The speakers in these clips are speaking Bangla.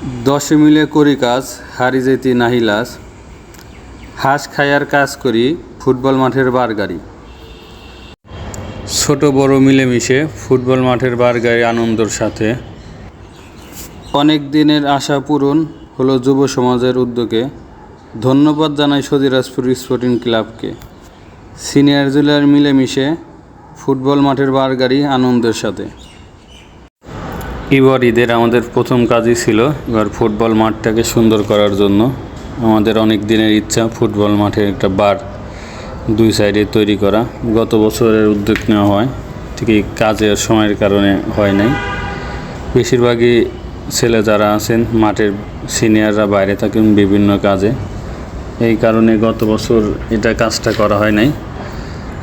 দশে মিলে করি কাজ, হারি যেতি নাহি লাজ। হাঁস খাইয়ার কাজ করি, ফুটবল মাঠের বার গাড়ি। ছোট বড় মিলেমিশে ফুটবল মাঠের বার গাড়ি আনন্দর সাথে। অনেক দিনের আশা পূরণ হলো যুব সমাজের উদ্যোগে। ধন্যবাদ জানাই সদিরাজপুর স্পোর্টিং ক্লাবকে। সিনিয়র জুনিয়র মিলেমিশে ফুটবল মাঠের বার গাড়ি আনন্দের সাথে। এবার ঈদের আমাদের প্রথম কাজই ছিল এবার ফুটবল মাঠটাকে সুন্দর করার জন্য। আমাদের অনেক দিনের ইচ্ছা ফুটবল মাঠে একটা বার দুই সাইডে তৈরি করা। গত বছরের উদ্যোগ নেওয়া হয়, ঠিক এই কাজের সময়ের কারণে হয় নাই। বেশিরভাগই ছেলে যারা আছেন, মাঠের সিনিয়ররা বাইরে থাকেন বিভিন্ন কাজে। এই কারণে গত বছর এটা কাজটা করা হয় নাই।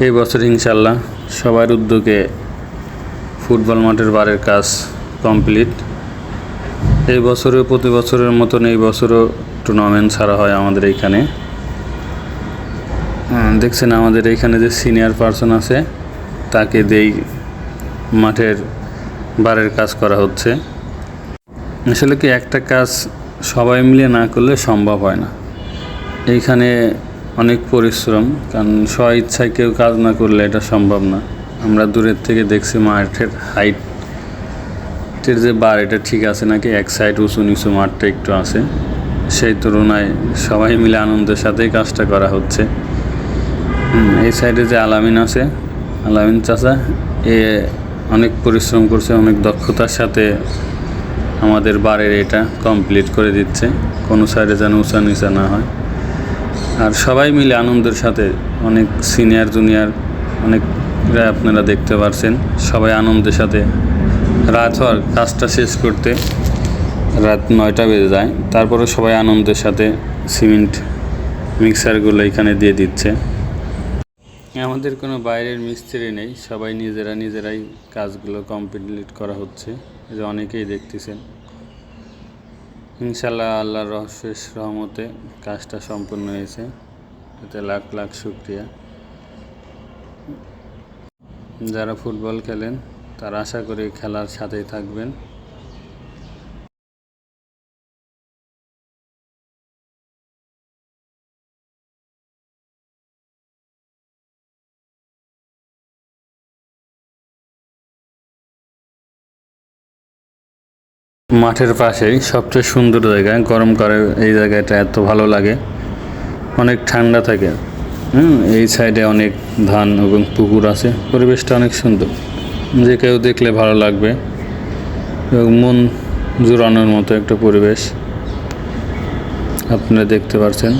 এই বছর ইনশাল্লাহ সবার উদ্যোগে ফুটবল মাঠের বারের কাজ কমপ্লিট এই বছরে প্রতি বছরের মতন এই বছরও টুর্নামেন্ট ছাড়া হয় আমাদের এইখানে হ্যাঁ, দেখছেন আমাদের এইখানে যে সিনিয়র পার্সন আছে তাকে দেই মাঠের বারের কাজ করা হচ্ছে। আসলে কি একটা কাজ সবাই মিলে না করলে সম্ভব হয় না। এইখানে অনেক পরিশ্রম কারণ স্ব ইচ্ছায় কেউ কাজ না করলে এটা সম্ভব না। আমরা দূরের থেকে দেখছি মাঠের হাইটের যে বার, এটা ঠিক আছে নাকি? এক সাইড উঁচু নিচু মাঠটা একটু আছে। সেই তুলনায় সবাই মিলে আনন্দের সাথেই কাজটা করা হচ্ছে। এই সাইডে যে আলামিন আছে, আলামিন চাচা, এ অনেক পরিশ্রম করছে, অনেক দক্ষতার সাথে আমাদের বারের এটা কমপ্লিট করে দিচ্ছে। কোনো সাইডে যেন উঁচা নিচা না হয়। আর সবাই মিলে আনন্দের সাথে, অনেক সিনিয়র জুনিয়র অনেকরা আপনারা দেখতে পারছেন, সবাই আনন্দের সাথে রাত হওয়ার কাজটা শেষ করতে রাত নয়টা বেজে যায়। তারপরে সবাই আনন্দের সাথে সিমেন্ট মিক্সারগুলো এখানে দিয়ে দিচ্ছে। আমাদের কোনো বাইরের মিস্ত্রি নেই, সবাই নিজেরা নিজেরাই কাজগুলো কমপ্লিট করা হচ্ছে যে অনেকেই দেখতেছেন। ইনশাল্লাহ আল্লাহর রহস্যের রহমতে কাজটা সম্পূর্ণ হয়েছে, এতে লাখ লাখ শুক্রিয়া। যারা ফুটবল খেলেন তারা আশা করি খেলার সাথেই থাকবেন। মাঠের পাশেই সবচেয়ে সুন্দর জায়গা, গরম করে এই জায়গাটা এত ভালো লাগে। অনেক ঠান্ডা থাকে। হুম, এই সাইডে অনেক ধান এবং পুকুর আছে। পরিবেশটা অনেক সুন্দর। যে কেউ দেখলে ভালো লাগবে। এবং মন জোরানোর মতো একটা পরিবেশ আপনারা দেখতে পাচ্ছেন